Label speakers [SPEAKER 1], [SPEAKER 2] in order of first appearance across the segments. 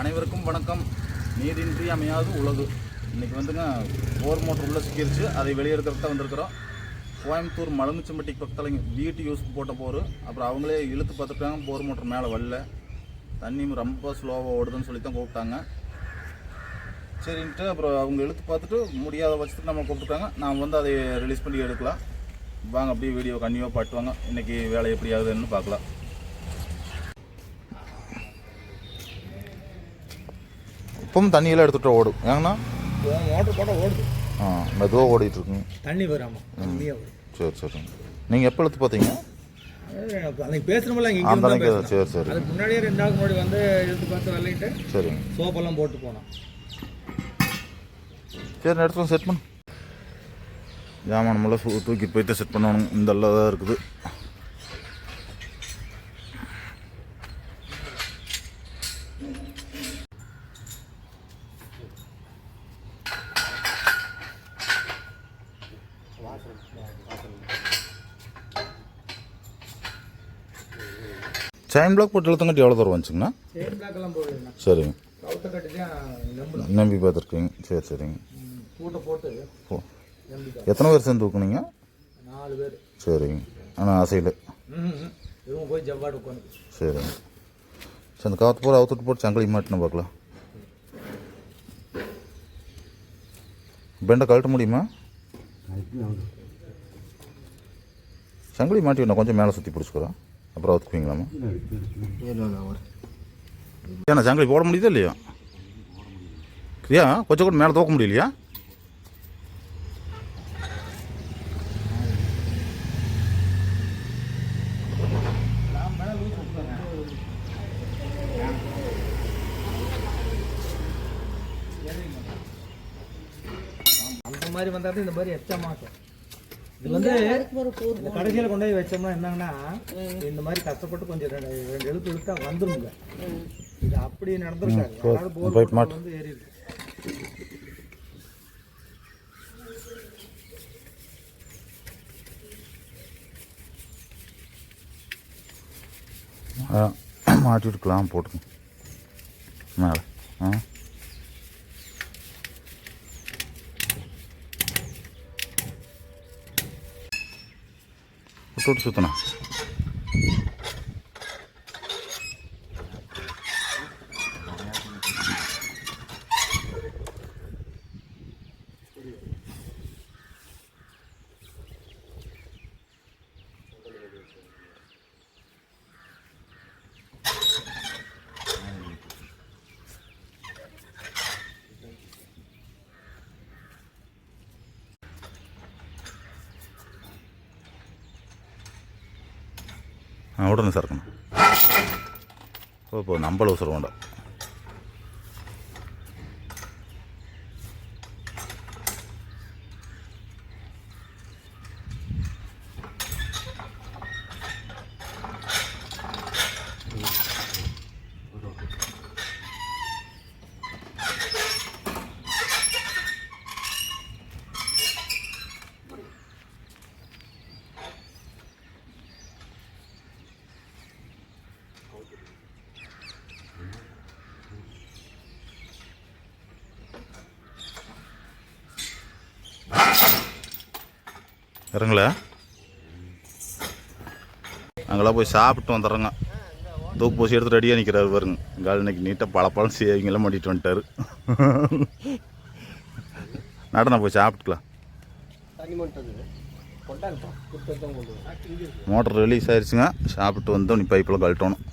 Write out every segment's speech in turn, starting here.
[SPEAKER 1] அனைவருக்கும் வணக்கம். நீரின்றி அமையாது உலகு. இன்றைக்கி வந்துங்க போர் மோட்டர் உள்ளே சிக்கிருச்சு. அதை வெளியே தான் வந்திருக்கிறோம். கோயம்புத்தூர் மலமுச்சம்பட்டிக்கு பக்கத்தில் வீட்டு யூஸ் போட்ட போர். அப்புறம் அவங்களே இழுத்து பார்த்துருக்காங்க போர் மோட்டர் மேலே வரல. தண்ணியும் ரொம்ப ஸ்லோவாக ஓடுதுன்னு சொல்லி தான் கூப்பிட்டாங்க. சரின்ட்டு அப்புறம் அவங்க இழுத்து பார்த்துட்டு முடியாத பட்சத்துக்கு நம்ம கூப்பிட்டுருக்காங்க நாம் வந்து அதை ரிலீஸ் பண்ணி எடுக்கலாம். வாங்க அப்படியே வீடியோ கண்டிப்பாக பாட்டுவாங்க இன்றைக்கி வேலை எப்படி ஆகுதுன்னு பார்க்கலாம். இப்பவும் தண்ணியெல்லாம் எடுத்துகிட்டு ஓடும். ஏங்கண்ணா?
[SPEAKER 2] மோட்டர் போட்டால் ஓடுது.
[SPEAKER 1] ஆ மெதுவாக ஓடிட்டு இருக்குங்க
[SPEAKER 2] தண்ணி வராமல் கம்மியாக
[SPEAKER 1] சரி சரி. நீங்கள் எப்போ எடுத்து பார்த்தீங்க?
[SPEAKER 2] அன்னைக்கு பேசுகிறோம்ல இங்கே
[SPEAKER 1] அந்த அன்னைக்கு. சரி சரி.
[SPEAKER 2] அதுக்கு முன்னாடியே ரெண்டு நாளுக்கு முன்னாடி வந்து இழுத்து பார்த்து வரலைன்ட்டு
[SPEAKER 1] சரிங்க.
[SPEAKER 2] சோப்பெல்லாம் போட்டு போனோம்.
[SPEAKER 1] சரி எடுத்து செட் பண்ணு. ஜாமானமெல்லாம் சூ தூக்கிட்டு போயிட்டு செட் பண்ணணும். இந்த தான் இருக்குது. செயின் பிளாக் போட்டு இழுத்தங்காட்டி எவ்வளோ தூரம் வந்துச்சுங்கண்ணா? சரிங்க. நம்பி பார்த்துருக்கீங்க. சரி சரிங்க. எத்தனை பேர் சேர்ந்து தூக்குனீங்க? சரிங்க. ஆனால்
[SPEAKER 2] உட்காந்து.
[SPEAKER 1] சரிங்க. சரி அந்த காற்று பூரா அவுத்துட்டு போட்டு சங்கிலி மாட்டின பார்க்கலாம். பெண்டை கழட்ட முடியுமா? சங்கிலி மாட்டி நான் கொஞ்சம் மேலே சுற்றி பிடிச்சிக்கிறோம். அப்புறம் அவுத்துக்குவீங்களாமா ஏன்னா சங்கிலி போட முடியுதா இல்லையா? கிரியா கொஞ்சம் கூட மேலே தூக்க முடியலையா
[SPEAKER 2] அந்த மாதிரி வந்தால் இந்த மாதிரி எச்சா மாட்டோம் இது வந்து இந்த கடைசியில் கொண்டு போய் வச்சோம்னா என்னங்கன்னா இந்த மாதிரி கஷ்டப்பட்டு கொஞ்சம் ரெண்டு ரெண்டு எழுத்து இழுத்தா வந்துருங்க இது அப்படி
[SPEAKER 1] மாட்டு.
[SPEAKER 2] வந்து ஏறி இருக்கு
[SPEAKER 1] ஆ, மாட்டி விட்டுக்கலாம் போட்டுங்க மேலே. ஆ? விட்டு விட்டு അവിടെ നിന്ന് സർക്കണം കുഴപ്പമില്ല അമ്പത് ദിവസം കൊണ്ട് இறங்கல அங்கெல்லாம் போய் சாப்பிட்டு வந்துடுறோங்க. தூக்கு பூசி எடுத்து ரெடியாக நிற்கிறாரு பாருங்க. கால் இன்னைக்கு நீட்டாக பழப்பழம் சேவிங்கெல்லாம் மாட்டிட்டு வந்துட்டாரு. நடனா போய் சாப்பிட்டுக்கலாம். மோட்டர் ரிலீஸ் ஆயிடுச்சுங்க சாப்பிட்டு வந்தோம் நீ பைப்பில் கழட்டணும்.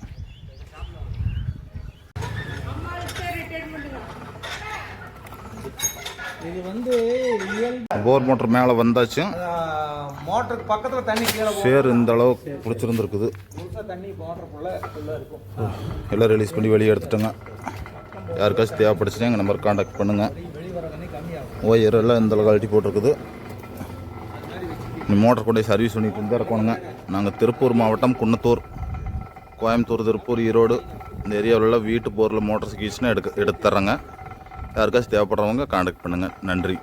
[SPEAKER 1] போர் மோட்டர் மேலே வந்தாச்சும்
[SPEAKER 2] மோட்டருக்கு பக்கத்தில் தண்ணி கீழே
[SPEAKER 1] சேர் இந்த அளவுக்கு பிடிச்சிருந்துருக்குது
[SPEAKER 2] முழுசாக தண்ணி மோட்டருக்குள்ளே ஃபுல்லாக இருக்கும்.
[SPEAKER 1] எல்லாம் ரிலீஸ் பண்ணி வெளியே எடுத்துட்டோங்க. யாருக்காச்சும் தேவைப்படுச்சுன்னா எங்கள் நம்பர் காண்டாக்ட் பண்ணுங்கள் ஒயர் எல்லாம் இந்த அளவு கழட்டி போட்டிருக்குது. நீ மோட்டர் கொண்டு சர்வீஸ் பண்ணிட்டு இருந்தா இருக்கணுங்க. நாங்கள் திருப்பூர் மாவட்டம் குன்னத்தூர். கோயம்புத்தூர் திருப்பூர் ஈரோடு இந்த ஏரியாவில் வீட்டு போரில் மோட்டர் சிக்கிச்சுன்னா எடுக்க எடுத்து தர்றேங்க யாருக்காச்சும் தேவைப்படுறவங்க காண்டாக்ட் பண்ணுங்கள் நன்றி.